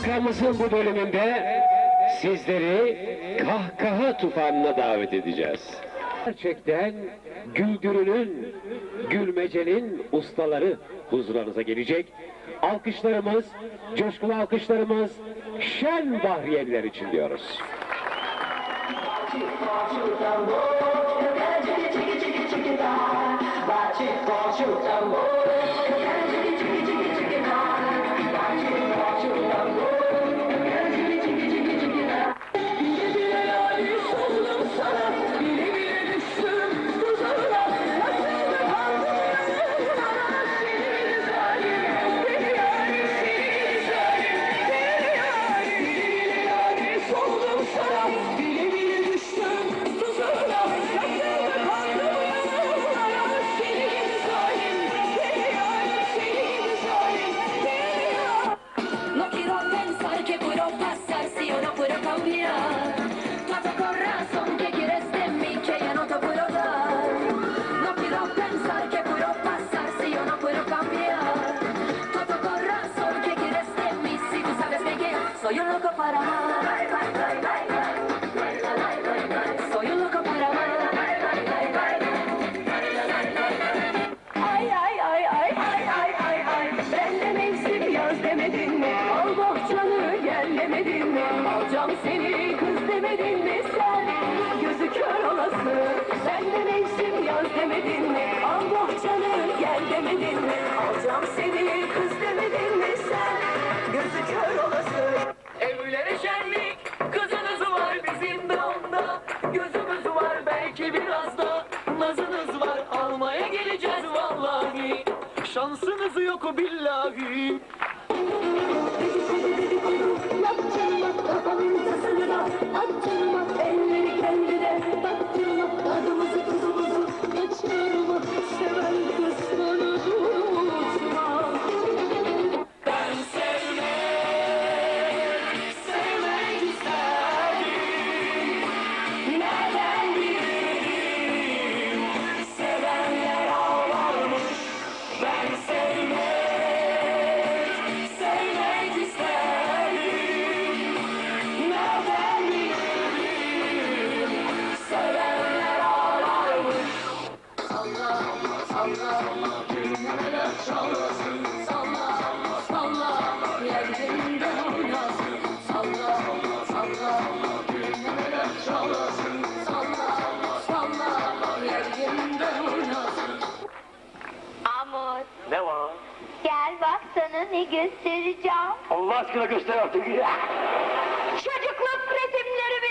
Vakamızın bu bölümünde sizleri kahkaha tufanına davet edeceğiz. Gerçekten güldürünün, gülmecenin ustaları huzurlarınıza gelecek. Alkışlarımız, coşkulu alkışlarımız şen bahriyeliler için diyoruz. No Alacağım seni kız demedin mi sen? Gözü kör olası Ben de mevsim yaz demedin mi? Al bahçanı gel demedin mi? Alacağım seni kız demedin mi sen? Gözü kör olası Evlere şenlik kızınız var bizim de onda Gözümüz var belki biraz da nazınız var almaya geleceğiz vallahi Şansınız yok billahi अच्छा ne göstereceğim. Allah aşkına göster artık. Çocukluk resimlerimi.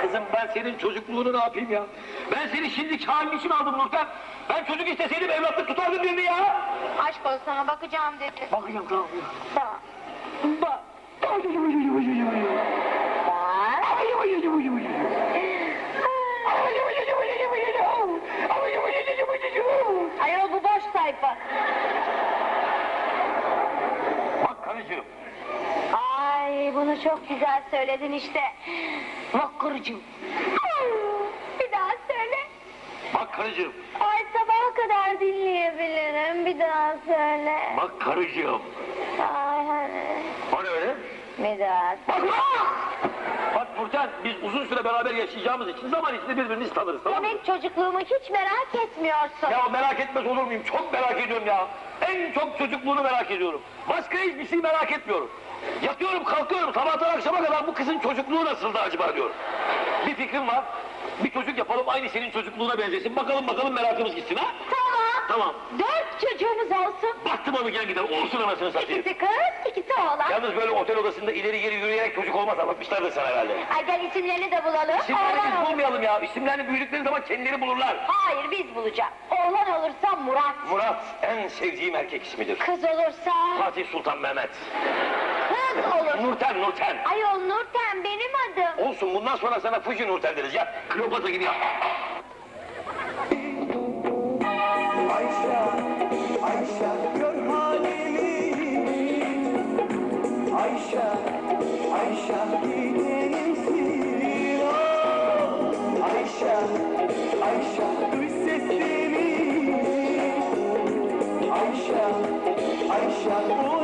Kızım ben senin çocukluğunu ne yapayım ya? Ben seni şimdi halin için aldım Nurten. Ben çocuk isteseydim evlatlık tutardım birini ya. Aşk olsun sana bakacağım dedi. Bakacağım tamam. Tamam. Bak. Ayol bu boş sayfa. Bak karıcığım. Ay bunu çok güzel söyledin işte. Bak karıcığım. Bir daha söyle. Bak karıcığım. Ay sabaha kadar dinleyebilirim. Bir daha söyle. Bak karıcığım. Ay hani. O ne öyle? Bir daha Bak bak. Nurten biz uzun süre beraber yaşayacağımız için zaman içinde birbirimizi tanırız tamam mı? Demek çocukluğumu hiç merak etmiyorsun. Ya merak etmez olur muyum? Çok merak ediyorum ya. En çok çocukluğunu merak ediyorum. Başka hiçbir şey merak etmiyorum. Yatıyorum kalkıyorum sabahtan akşama kadar bu kızın çocukluğu nasıldı acaba diyorum. Bir fikrim var. Bir çocuk yapalım aynı senin çocukluğuna benzesin. Bakalım bakalım merakımız gitsin ha? Tamam. Tamam. Dört çocuğumuz olsun. Baktım onu gel gider. Olsun anasını satayım. İkisi kız, ikisi oğlan. Yalnız böyle otel odasında ileri geri yürüyerek çocuk olmaz anlatmışlardır sana herhalde. Ay gel isimlerini de bulalım. İsimlerini Oğlan biz olur. bulmayalım ya. İsimlerini büyüdükleri zaman kendileri bulurlar. Hayır biz bulacağız. Oğlan olursa Murat. Murat en sevdiğim erkek ismidir. Kız olursa Fatih Sultan Mehmet. kız olur. Nurten, Nurten. Ayol Nurten benim adım. Olsun bundan sonra sana Fuji Nurten deriz ya. Kleopatra gibi yap. shut up.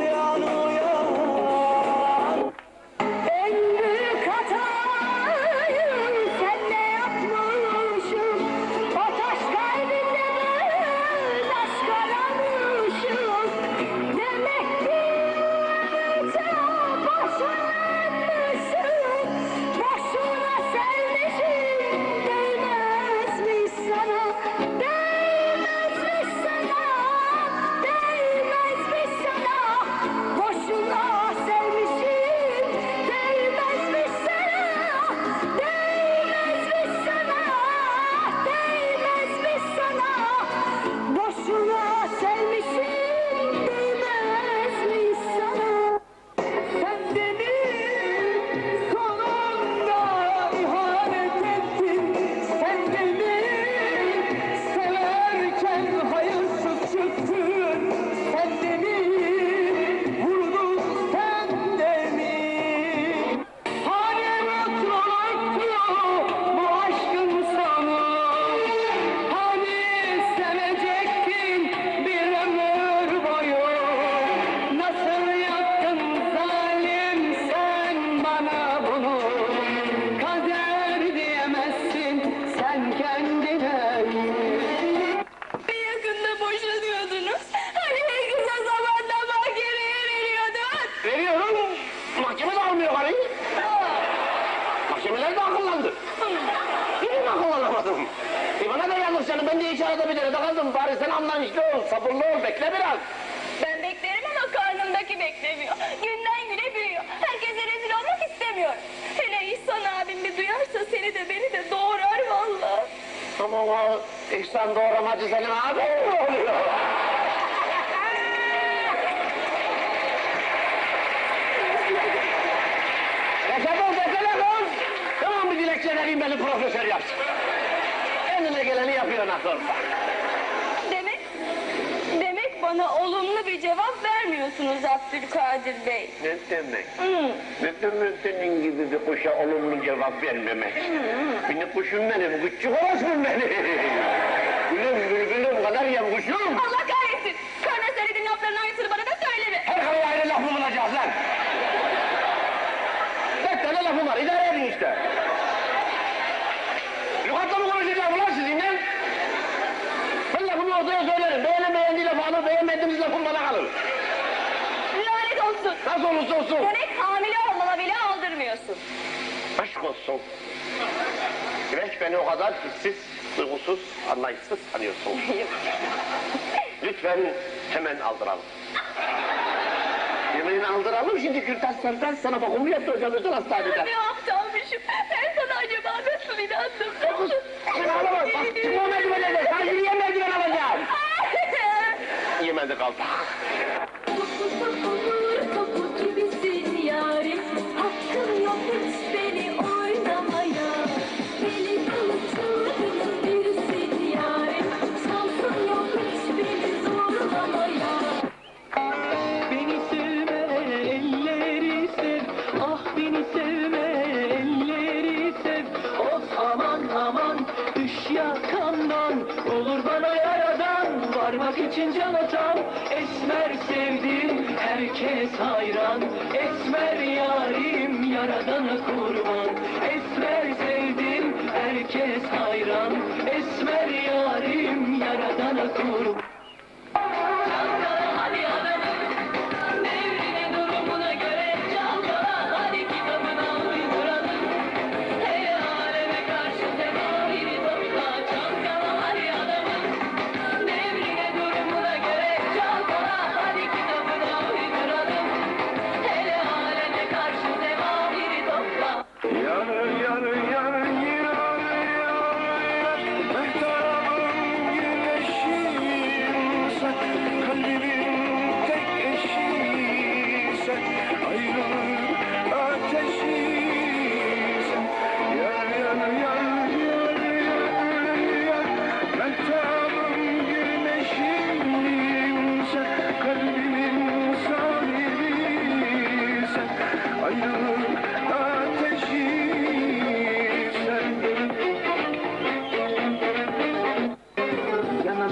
mahkemeler de akıllandı. Benim akıllanamadım. E bana da yanlış canım, ben de hiç arada bir derede kaldım. Bari sen anlayışlı ol, sabırlı ol, bekle biraz. Ben beklerim ama karnımdaki beklemiyor. Günden güne büyüyor. Herkese rezil olmak istemiyor. Hele İhsan abim bir duyarsa seni de beni de doğrar vallahi. Ama o İhsan doğramacı senin abin mi oluyor? Vereyim beni profesör yapsın. Eline geleni yapıyor olsa. Demek, demek bana olumlu bir cevap vermiyorsunuz Abdülkadir Bey. Ne demek? Hı. Ne demek senin gibi bir kuşa olumlu cevap vermemek? Benim kuşum benim, küçük orosum benim. Gülüm bülbülüm kadar yem kuşum. Allah Nasıl olursa olsun. Demek hamile olmama bile aldırmıyorsun. Aşk olsun. Demek beni o kadar hissiz, duygusuz, anlayışsız sanıyorsun. Lütfen hemen aldıralım. Hemen aldıralım şimdi kürtaj sartaj sana bakımı yaptıracağım özel hastanede. ne aptalmışım. Ben sana acaba nasıl inandım? Sen ağlama bak çıkma o merdivenlerden sana yürüyen merdiven alacağım. Yemedi kaldı. Varmak için can atan Esmer sevdim herkes hayran. Esmer yarim yaradana kurban. Esmer sevdim herkes hayran. Esmer yarim yaradana kurban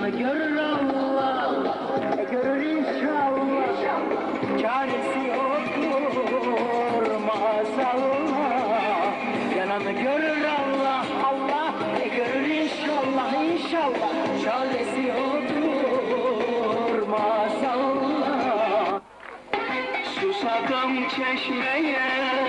Yanını görür Allah, e görür inşallah. Çaresi yoktur maazallah. Yanını görür Allah, Allah, e görür inşallah, inşallah. Çaresi yoktur maazallah. Susadım çeşmeye,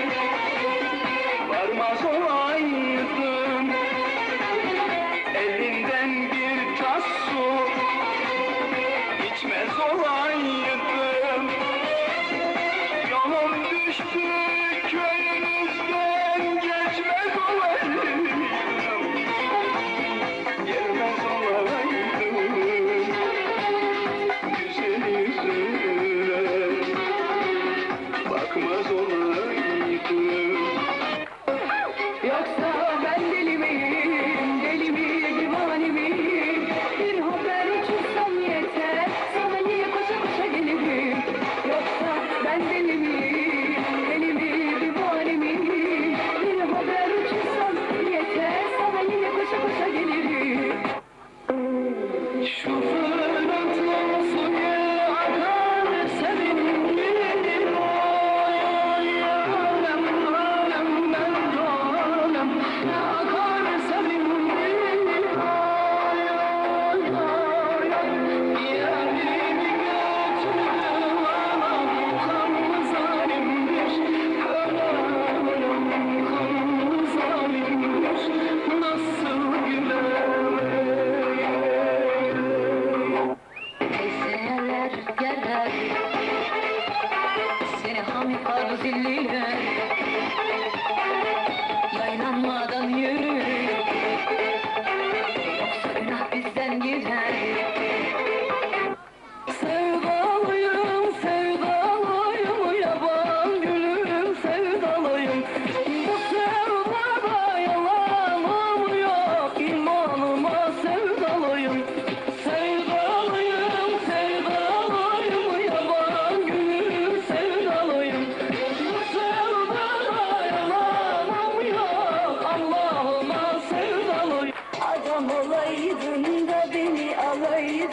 Thank you.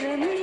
Let me.